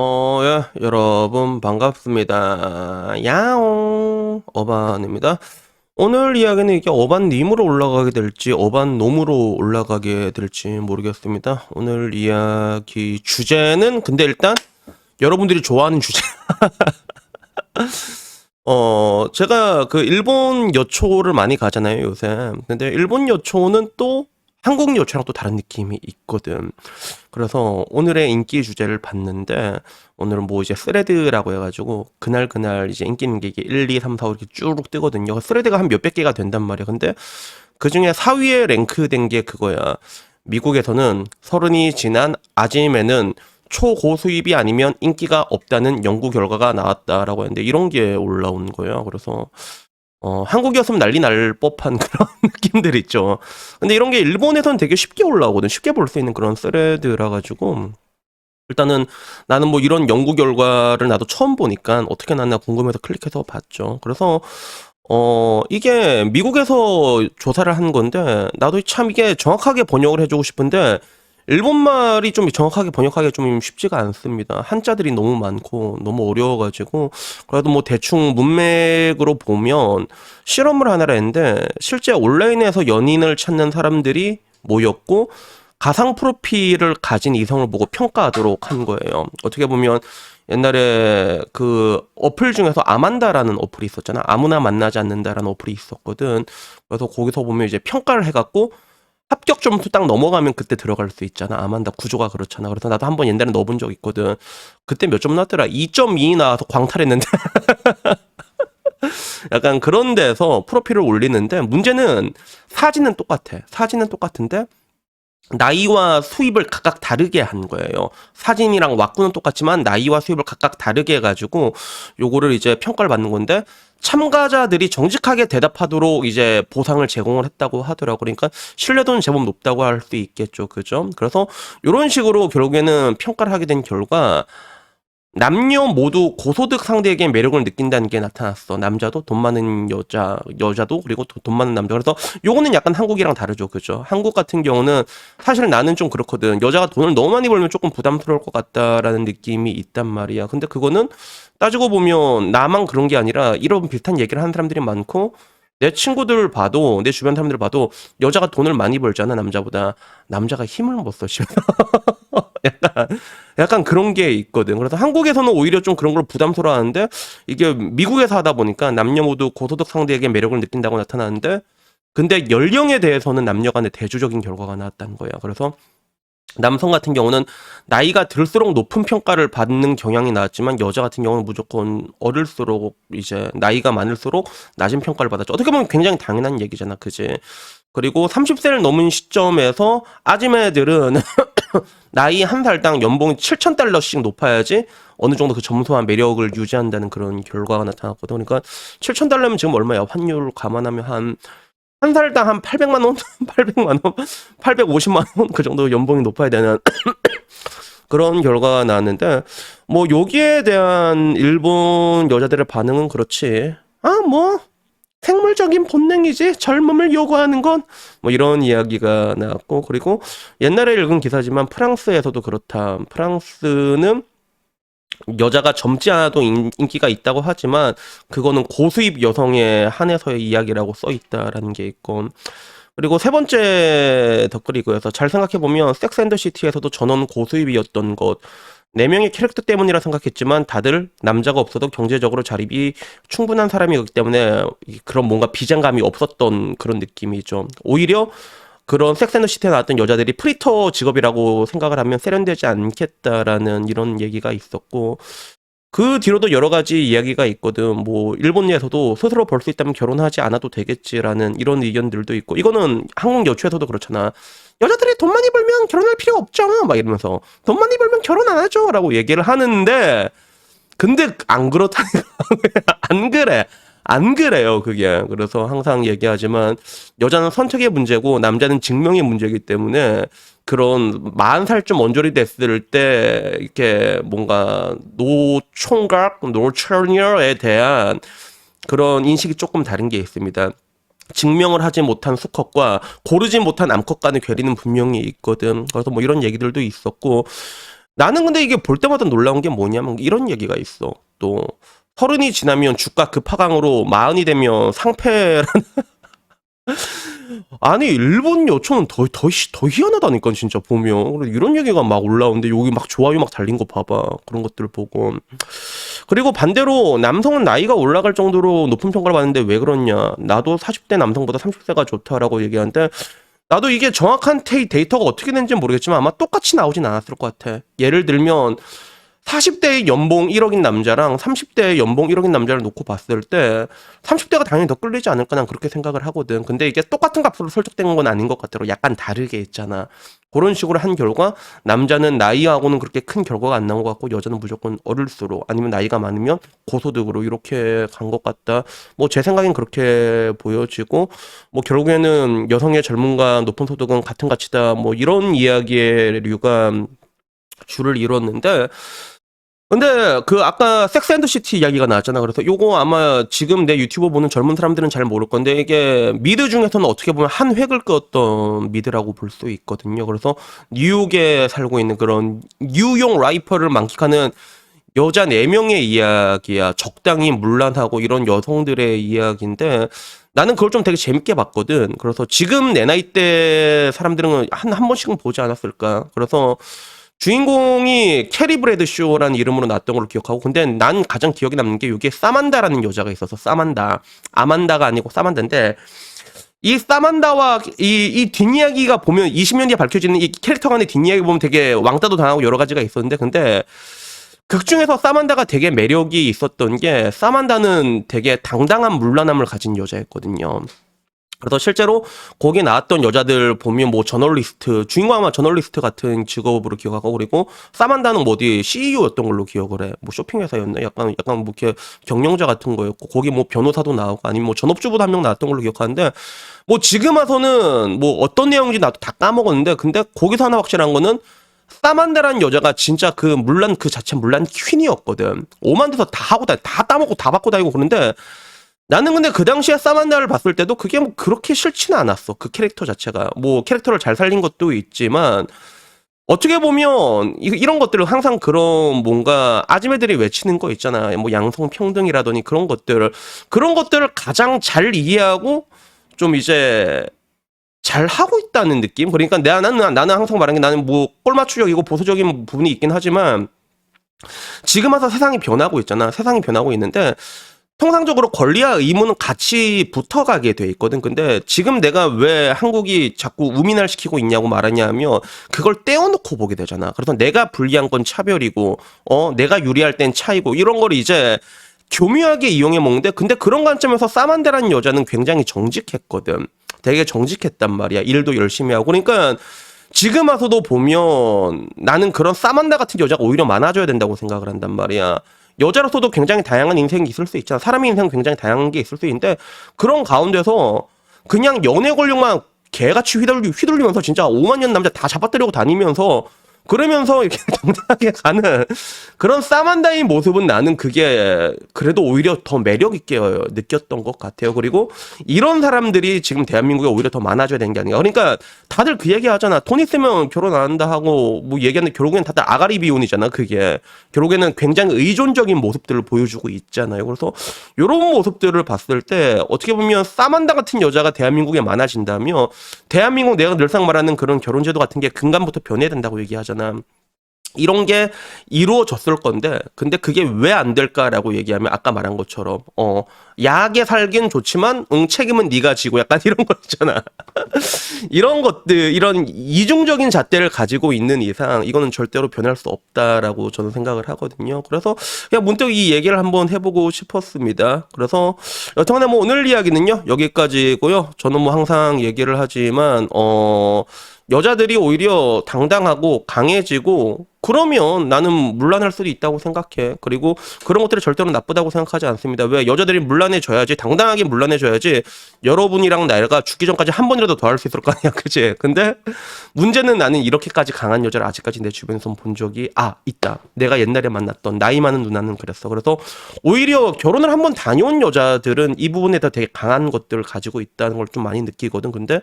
어, 예, 여러분 반갑습니다. 야옹 어반입니다. 오늘 이야기는 이게 어반님으로 올라가게 될지 어반놈으로 올라가게 될지 모르겠습니다. 오늘 이야기 주제는 근데 일단 여러분들이 좋아하는 주제. 어, 제가 그 일본 여초를 많이 가잖아요, 요새. 근데 일본 여초는 또 한국 여초랑 또 다른 느낌이 있거든. 그래서 오늘의 인기 주제를 봤는데 오늘은 뭐 이제 스레드라고 해가지고 그날 그날 이제 인기 있는 게 이게 1, 2, 3, 4, 5 이렇게 쭉 뜨거든요. 스레드가 한 몇백 개가 된단 말이야. 근데 그 중에 4위에 랭크된 게 그거야. 미국에서는 서른이 지난 아지매는 초고수입이 아니면 인기가 없다는 연구 결과가 나왔다라고 했는데 이런 게 올라온 거예요. 그래서 어, 한국이었으면 난리 날 법한 그런 느낌들 있죠. 근데 이런 게 일본에서는 되게 쉽게 올라오거든. 쉽게 볼 수 있는 그런 스레드라 가지고 일단은 나는 뭐 이런 연구 결과를 나도 처음 보니까 어떻게 났나 궁금해서 클릭해서 봤죠. 그래서 어, 이게 미국에서 조사를 한 건데 나도 참 이게 정확하게 번역을 해주고 싶은데 일본말이 좀 정확하게 번역하기가 좀 쉽지가 않습니다. 한자들이 너무 많고 너무 어려워가지고 그래도 뭐 대충 문맥으로 보면 실험을 하나라 했는데 실제 온라인에서 연인을 찾는 사람들이 모였고 가상 프로필을 가진 이성을 보고 평가하도록 한 거예요. 어떻게 보면 옛날에 그 어플 중에서 아만다라는 어플이 있었잖아. 아무나 만나지 않는다라는 어플이 있었거든. 그래서 거기서 보면 이제 평가를 해갖고 합격 점수 딱 넘어가면 그때 들어갈 수 있잖아. 아만다 구조가 그렇잖아. 그래서 나도 한번 옛날에 넣어본 적 있거든. 그때 몇 점 나왔더라? 2.2 나와서 광탈했는데. 약간 그런 데서 프로필을 올리는데 문제는 사진은 똑같아. 사진은 똑같은데 나이와 수입을 각각 다르게 한 거예요. 사진이랑 왁구는 똑같지만 나이와 수입을 각각 다르게 해가지고 요거를 이제 평가를 받는 건데 참가자들이 정직하게 대답하도록 이제 보상을 제공을 했다고 하더라고. 그러니까 신뢰도는 제법 높다고 할 수 있겠죠. 그죠? 그래서 요런 식으로 결국에는 평가를 하게 된 결과 남녀 모두 고소득 상대에게 매력을 느낀다는 게 나타났어. 남자도 돈 많은 여자, 여자도 그리고 도- 돈 많은 남자. 그래서 요거는 약간 한국이랑 다르죠. 그죠? 한국 같은 경우는 사실 나는 좀 그렇거든. 여자가 돈을 너무 많이 벌면 조금 부담스러울 것 같다라는 느낌이 있단 말이야. 근데 그거는 따지고 보면 나만 그런 게 아니라 이런 비슷한 얘기를 하는 사람들이 많고 내 친구들 봐도 내 주변 사람들 봐도 여자가 돈을 많이 벌잖아 남자보다 남자가 힘을 못 써. 씨발. 약간 약간 그런 게 있거든. 그래서 한국에서는 오히려 좀 그런 걸 부담스러워하는데 이게 미국에서 하다 보니까 남녀 모두 고소득 상대에게 매력을 느낀다고 나타나는데 근데 연령에 대해서는 남녀 간의 대조적인 결과가 나왔다는 거야. 그래서 남성 같은 경우는 나이가 들수록 높은 평가를 받는 경향이 나왔지만 여자 같은 경우는 무조건 어릴수록 이제 나이가 많을수록 낮은 평가를 받았죠. 어떻게 보면 굉장히 당연한 얘기잖아. 그지? 그리고 30세를 넘은 시점에서 아지매들은 나이 한 살당 연봉이 7천 달러씩 높아야지 어느 정도 그 점수와 매력을 유지한다는 그런 결과가 나타났거든. 그러니까 7천 달러면 지금 얼마야? 환율 감안하면 한 한 살당 한 800만 원, 800만 원, 850만 원 그 정도 연봉이 높아야 되는 그런 결과가 나왔는데 뭐 여기에 대한 일본 여자들의 반응은 그렇지. 아, 뭐 생물적인 본능이지 젊음을 요구하는 건 뭐 이런 이야기가 나왔고 그리고 옛날에 읽은 기사지만 프랑스에서도 그렇다. 프랑스는 여자가 젊지 않아도 인, 인기가 있다고 하지만 그거는 고수입 여성에 한해서의 이야기라고 써 있다라는 게 있고 그리고 세 번째 그래서 잘 생각해 보면 섹스 앤더 시티에서도 전원 고수입이었던 것. 네 명의 캐릭터 때문이라 생각했지만 다들 남자가 없어도 경제적으로 자립이 충분한 사람이었기 때문에 이- 그런 뭔가 비장감이 없었던 그런 느낌이죠. 오히려 그런 섹스앤더시티에 나왔던 여자들이 프리터 직업이라고 생각을 하면 세련되지 않겠다라는 이런 얘기가 있었고 그 뒤로도 여러 가지 이야기가 있거든. 뭐 일본 내에서도 스스로 벌 수 있다면 결혼하지 않아도 되겠지라는 이런 의견들도 있고 이거는 한국 여초에서도 그렇잖아. 여자들이 돈 많이 벌면 결혼할 필요가 없죠. 막 이러면서 돈 많이 벌면 결혼 안 하죠라고 얘기를 하는데 근데 안 그렇다니까. 안 그래. 안 그래요, 그게. 그래서 항상 얘기하지만 여자는 선택의 문제고 남자는 증명의 문제이기 때문에 그런 40살 쯤 언저리 됐을 때 이렇게 뭔가 노총각, 노처녀에 대한 그런 인식이 조금 다른 게 있습니다. 증명을 하지 못한 수컷과 고르지 못한 암컷 간의 괴리는 분명히 있거든. 그래서 뭐 이런 얘기들도 있었고 나는 근데 이게 볼 때마다 놀라운 게 뭐냐면 이런 얘기가 있어. 또 서른이 지나면 주가 급하강으로 마흔이 되면 상패라는 아니 일본 여초는 더 더 더 희한하다니까 진짜 보면. 이런 얘기가 막 올라오는데 여기 막 좋아요 막 달린 거 봐봐. 그런 것들 보고. 그리고 반대로 남성은 나이가 올라갈 정도로 높은 평가를 받는데 왜 그러냐. 나도 40대 남성보다 30세가 좋다라고 얘기하는데 나도 이게 정확한 데이터가 어떻게 되는지는 모르겠지만 아마 똑같이 나오진 않았을 것 같아. 예를 들면 40대의 연봉 1억인 남자랑 30대의 연봉 1억인 남자를 놓고 봤을 때 30대가 당연히 더 끌리지 않을까 난 그렇게 생각을 하거든. 근데 이게 똑같은 값으로 설정된 건 아닌 것 같더라고. 약간 다르게 있잖아. 그런 식으로 한 결과 남자는 나이하고는 그렇게 큰 결과가 안 나온 것 같고 여자는 무조건 어릴수록 아니면 나이가 많으면 고소득으로 이렇게 간 것 같다. 뭐 제 생각엔 그렇게 보여지고 뭐 결국에는 여성의 젊음과 높은 소득은 같은 가치다. 뭐 이런 이야기의 류가 줄을 이뤘는데 근데 그 아까 섹스앤더시티 이야기가 나왔잖아. 그래서 요거 아마 지금 내 유튜브 보는 젊은 사람들은 잘 모를 건데 이게 미드 중에서는 어떻게 보면 한 획을 그었던 미드라고 볼 수 있거든요. 그래서 뉴욕에 살고 있는 그런 뉴용 라이퍼를 만끽하는 여자 4명의 이야기야. 적당히 문란하고 이런 여성들의 이야기인데 나는 그걸 좀 되게 재밌게 봤거든. 그래서 지금 내 나이 때 사람들은 한, 한 번씩은 보지 않았을까. 그래서 주인공이 캐리 브래드 쇼라는 이름으로 나왔던 걸로 기억하고 근데 난 가장 기억에 남는 게 여기에 사만다라는 여자가 있어서 사만다 아만다가 아니고 사만다인데 이 사만다와 이, 이 뒷이야기가 보면 20년 뒤에 밝혀지는 이 캐릭터 간의 뒷이야기 보면 되게 왕따도 당하고 여러 가지가 있었는데 근데 극 중에서 사만다가 되게 매력이 있었던 게 사만다는 되게 당당한 물란함을 가진 여자였거든요. 그래서 실제로 거기 나왔던 여자들 보면 뭐 저널리스트 주인공 아마 저널리스트 같은 직업으로 기억하고 그리고 사만다는 뭐 어디 CEO였던 걸로 기억을 해. 뭐 쇼핑 회사였나? 약간 약간 뭐 이렇게 경영자 같은 거였고 거기 뭐 변호사도 나오고 아니면 뭐 전업주부도 한 명 나왔던 걸로 기억하는데 뭐 지금 와서는 뭐 어떤 내용인지 나도 다 까먹었는데 근데 거기서 하나 확실한 거는 사만다라는 여자가 진짜 그 물란 그 자체 물란 퀸이었거든. 오만 데서 다 하고 다 다 따먹고 다 받고 다니고 그런데 나는 근데 그 당시에 사만다를 봤을 때도 그게 뭐 그렇게 싫지는 않았어. 그 캐릭터 자체가. 뭐 캐릭터를 잘 살린 것도 있지만 어떻게 보면 이- 이런 것들을 항상 그런 뭔가 아지매들이 외치는 거 있잖아. 뭐 양성 평등이라더니 그런 것들을 그런 것들을 가장 잘 이해하고 좀 이제 잘 하고 있다는 느낌. 그러니까 내가 나는 나는 항상 말하는 게 나는 뭐 꼴맞추력이고 보수적인 부분이 있긴 하지만 지금 와서 세상이 변하고 있잖아. 세상이 변하고 있는데 통상적으로 권리와 의무는 같이 붙어가게 돼 있거든. 근데 지금 내가 왜 한국이 자꾸 우민화를 시키고 있냐고 말하냐면 그걸 떼어놓고 보게 되잖아. 그래서 내가 불리한 건 차별이고, 어, 내가 유리할 땐 차이고, 이런 걸 이제 교묘하게 이용해 먹는데, 근데 그런 관점에서 사만데라는 여자는 굉장히 정직했거든. 되게 정직했단 말이야. 일도 열심히 하고. 그러니까 지금 와서도 보면 나는 그런 사만다 같은 여자가 오히려 많아져야 된다고 생각을 한단 말이야. 여자로서도 굉장히 다양한 인생이 있을 수 있잖아. 사람의 인생 굉장히 다양한 게 있을 수 있는데 그런 가운데서 그냥 연애 권력만 개같이 휘둘리, 휘둘리면서 진짜 5만 년 남자 다 잡아뜨리고 다니면서 그러면서 이렇게 당당하게 가는 그런 사만다의 모습은 나는 그게 그래도 오히려 더 매력 있게 느꼈던 것 같아요. 그리고 이런 사람들이 지금 대한민국에 오히려 더 많아져야 되는 게 아닌가. 그러니까 다들 그 얘기 하잖아. 돈 있으면 결혼 안 한다 하고 뭐 얘기하는데 결국엔 다들 아가리 비혼이잖아. 그게 결국에는 굉장히 의존적인 모습들을 보여주고 있잖아요. 그래서 이런 모습들을 봤을 때 어떻게 보면 사만다 같은 여자가 대한민국에 많아진다면 대한민국 내가 늘상 말하는 그런 결혼제도 같은 게 근간부터 변해야 된다고 얘기하잖아. 이런 게 이루어졌을 건데 근데 그게 왜 안 될까라고 얘기하면 아까 말한 것처럼 어 야하게 살긴 좋지만 응 책임은 네가 지고 약간 이런 거 있잖아 이런 것들 이런 이중적인 잣대를 가지고 있는 이상 이거는 절대로 변할 수 없다라고 저는 생각을 하거든요 그래서 그냥 문득 이 얘기를 한번 해보고 싶었습니다 그래서 여튼간에 뭐 오늘 이야기는요 여기까지고요 저는 뭐 항상 얘기를 하지만 어 여자들이 오히려 당당하고 강해지고 그러면 나는 물란할 수도 있다고 생각해. 그리고 그런 것들이 절대로 나쁘다고 생각하지 않습니다. 왜 여자들이 물란 해져야지 당당하게 물란해져야지 여러분이랑 내가 죽기 전까지 한 번이라도 더 할 수 있을 거 아니야, 그지? 근데 문제는 나는 이렇게까지 강한 여자를 아직까지 내 주변에서 본 적이 아 있다. 내가 옛날에 만났던 나이 많은 누나는 그랬어. 그래서 오히려 결혼을 한번 다녀온 여자들은 이 부분에 다 되게 강한 것들을 가지고 있다는 걸 좀 많이 느끼거든. 근데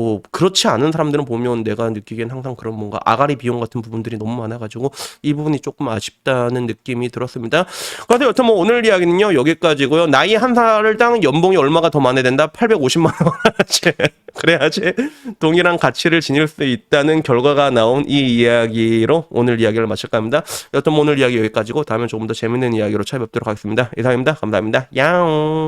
뭐 그렇지 않은 사람들은 보면 내가 느끼기엔 항상 그런 뭔가 아가리 비용 같은 부분들이 너무 많아가지고 이 부분이 조금 아쉽다는 느낌이 들었습니다. 그래서 여튼 뭐 오늘 이야기는요 여기까지고요. 나이 한 살당 연봉이 얼마가 더 많아야 된다? 850만 원. 그래야지 동일한 가치를 지닐 수 있다는 결과가 나온 이 이야기로 오늘 이야기를 마칠까 합니다. 여튼 뭐 오늘 이야기 여기까지고 다음에 조금 더 재밌는 이야기로 찾아뵙도록 하겠습니다. 이상입니다. 감사합니다. 야옹.